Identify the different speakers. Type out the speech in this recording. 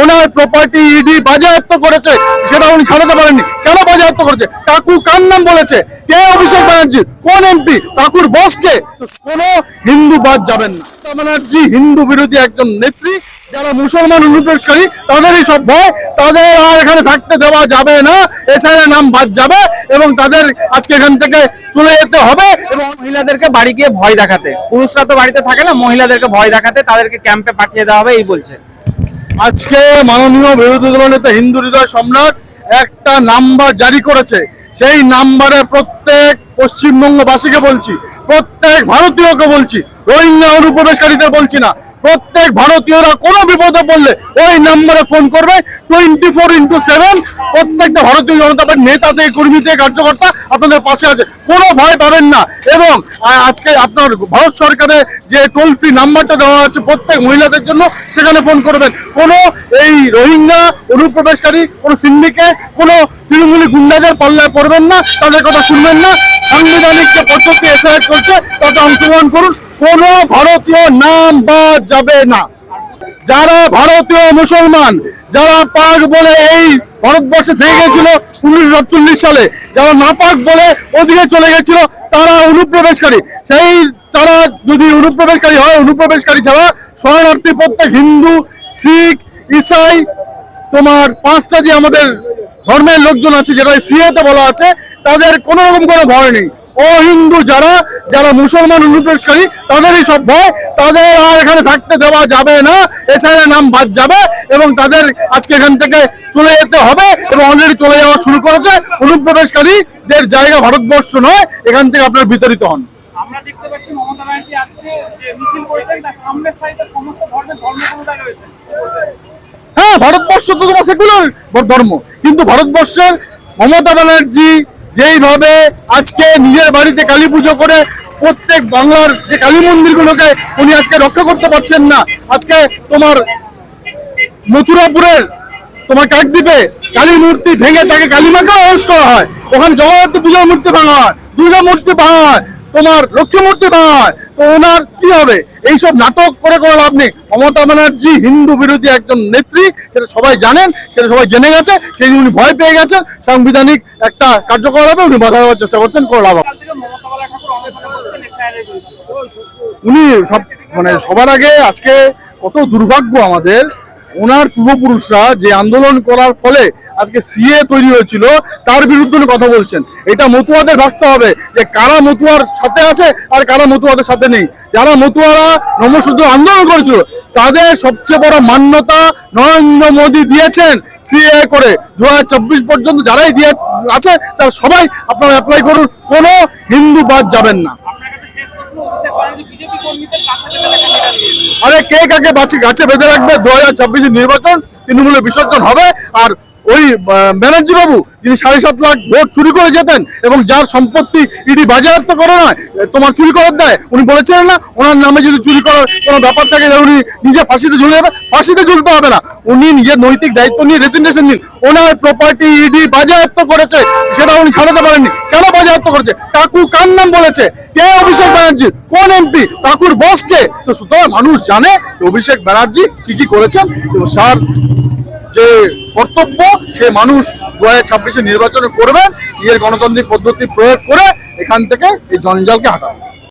Speaker 1: ওনার property ED বাজেয়াপ্ত করেছে, সেটা উনি ছাড়াতে পারেননি। কেন বাজেয়াপ্ত করেছে? কাকু কার নাম বলেছে? কে অভিষেক ব্যানার্জি? কোন এমপি কাকুর বসকে কোনো হিন্দু বাদ যাবেন না। মমতা ব্যানার্জি হিন্দু বিরোধী একজন নেত্রী, যারা মুসলমান অনুপ্রবেশকারী, তাদেরই সব ভয়। তাদের আর এখানে থাকতে দেওয়া যাবে না। এসআইয়ের নাম বাদ যাবে এবং তাদের আজকে এখান থেকে চলে যেতে হবে এবং
Speaker 2: মহিলাদেরকে বাড়ি গিয়ে ভয় দেখাতে। পুরুষরা তো বাড়িতে থাকে না, মহিলাদেরকে ভয় দেখাতে তাদেরকে ক্যাম্পে পাঠিয়ে দেওয়া হবে, এই বলছে।
Speaker 1: আজকে মাননীয় বিরোধী দলনেতা হিন্দু হৃদয় সম্রাট একটা নাম্বার জারি করেছে। সেই নাম্বারে প্রত্যেক পশ্চিমবঙ্গবাসীকে বলছি, প্রত্যেক ভারতীয়কে বলছি রোহিঙ্গা অনুপ্রবেশকারীদের বলছি না। প্রত্যেক ভারতীয়রা কোনো বিপদে পড়লে ওই নাম্বারে ফোন করবে টোয়েন্টি ফোর ইন্টু সেভেন। প্রত্যেকটা ভারতীয় জনতা পার্টির নেতা থেকে, কর্মী থেকে, কার্যকর্তা আপনাদের পাশে আছে। কোনো ভয় পাবেন না। এবং আজকে আপনার ভারত সরকারের যে টোল ফ্রি নাম্বারটা দেওয়া আছে প্রত্যেক মহিলাদের জন্য, সেখানে ফোন করবেন। কোনো এই রোহিঙ্গা অনুপ্রবেশকারী, কোনো সিন্ডিকেট কোনো তৃণমূলী গুন্ডাদের পাল্লায় পড়বেন না, তাদের কথা শুনবেন না। সাংবিধানিক যে পদ্ধতি এসআইআর চলছে, তাতে অংশগ্রহণ করুন। কোনো ভারতীয় নাম বাদ যাবে না। যারা ভারতীয় মুসলমান, যারা পাক বলে এই ভারতবর্ষে থেকে গেছিল উনিশশো সাতচল্লিশ সালে, যারা নাপাক বলে ওদিকে চলে গেছিল, তারা অনুপ্রবেশকারী। সেই তারা যদি অনুপ্রবেশকারী হয়, অনুপ্রবেশকারী ছাড়া শরণার্থী প্রত্যেক হিন্দু, শিখ ইসাই, তোমার পাঁচটা যে আমাদের ধর্মের লোকজন আছে, যেটা সিএতে বলা আছে, তাদের কোনো রকম কোনো ভয় নেই। ও হিন্দু যারা যারা মুসলমান অনুপ্রবেশকারী, তাদেরই সব ভয়। তাদের আর এখানে থাকতে দেওয়া যাবে না। এসআইয়ের নাম বাদ যাবে এবং তাদের আজকে এখান থেকে চলে যেতে হবে এবং অলরেডি চলে যাওয়া শুরু করেছে। অনুপ্রবেশকারীদের জায়গা ভারতবর্ষ নয়, এখান থেকে আপনার বিতাড়িত হন।
Speaker 3: আমরা দেখতে পাচ্ছি মমতা ব্যানার্জি আজকে যে মিছিল করেছেন, তার সামনের সাইডে সমস্ত ধর্মের ধর্মগুলোটা রয়েছে
Speaker 1: হ্যাঁ ভারতবর্ষ তো তোমার সেকুলার ধর্ম। কিন্তু ভারতবর্ষের মমতা ব্যানার্জি যেইভাবে আজকে নিজের বাড়িতে কালী পুজো করে প্রত্যেক বাংলার যে কালী মন্দিরগুলোকে উনি আজকে রক্ষা করতে পারছেন না। আজকে তোমার মথুরাপুরের তোমার কাকদ্বীপে কালী মূর্তি ভেঙে তাকে কালীমাকে অরেস্ট করা হয়। ওখানে জগন্নাথ পুজোর মূর্তি ভাঙা হয়, দুর্গা মূর্তি ভাঙা হয়, তোমার লক্ষ্মী মূর্তি ভাঙা হয়। তো ওনার কি হবে? এইসব নাটক করে কোনো লাভ নেই। মমতা ব্যানার্জি হিন্দু বিরোধী একজন নেত্রী, সেটা সবাই জানেন, সেটা সবাই জেনে গেছে, সেই উনি ভয় পেয়ে গেছেন। সাংবিধানিক একটা কার্যকর হবে, উনি বাধা দেওয়ার চেষ্টা করছেন কোনো লাভ উনি সব মানে সবার আগে আজকে কত দুর্ভাগ্য আমাদের ওনার পূর্বপুরুষরা যে আন্দোলন করার ফলে আজকে সিএ তৈরি হয়েছিল, তার বিরুদ্ধে কথা বলছেন। এটা মতুয়াদের ভাবতে হবে যে কারা মতুয়ার সাথে আছে আর কারা মতুয়াদের সাথে নেই। যারা মতুয়ারা নমসূদ্র আন্দোলন করেছিল, তাদের সবচেয়ে বড় মান্যতা নরেন্দ্র মোদী দিয়েছেন সিএ করে। দু হাজার চব্বিশ পর্যন্ত যারাই দিয়ে আছে, তারা সবাই আপনারা অ্যাপ্লাই করুন। কোনো হিন্দু বাদ যাবেন না। আরে কে কাকে বাঁচি? গাছে বেঁধে রাখবে। দু হাজার নির্বাচন তৃণমূলে বিসর্জন হবে। আর ওই ব্যানার্জি বাবু, যিনি সাড়ে সাত লাখ ভোট চুরি করে যেতেন এবং যার সম্পত্তি ইডি বাজেয়াপ্ত করে নয় তোমার চুরি করার দেয়, উনি বলেছিলেন না, ওনার নামে যদি চুরি করার কোনো ব্যাপার থাকে উনি নিজে ফাঁসিতে ঝুলে যাবে, ফাঁসিতে ঝুলতে হবে না। উনি নিজের নৈতিক দায়িত্ব নিয়ে রেজিগনেশন দিন ওনার প্রপার্টি ইডি বাজেয়াপ্ত করেছে, সেটা উনি ছাড়াতে পারেননি। কেন বাজেয়াপ্ত করেছে? কাকু কার নাম বলেছে? কে অভিষেক ব্যানার্জি? কোন এমপি কাকুর বসকে তো সুতরাং মানুষ জানে অভিষেক ব্যানার্জি কি কি করেছেন। এবং স্যার যে কর্তব্য, সে মানুষ দু হাজার ছাব্বিশে নির্বাচনে করবেন, নিজের গণতান্ত্রিক পদ্ধতি প্রয়োগ করে এখান থেকে এই জঞ্জালকে হাঁটাবেন।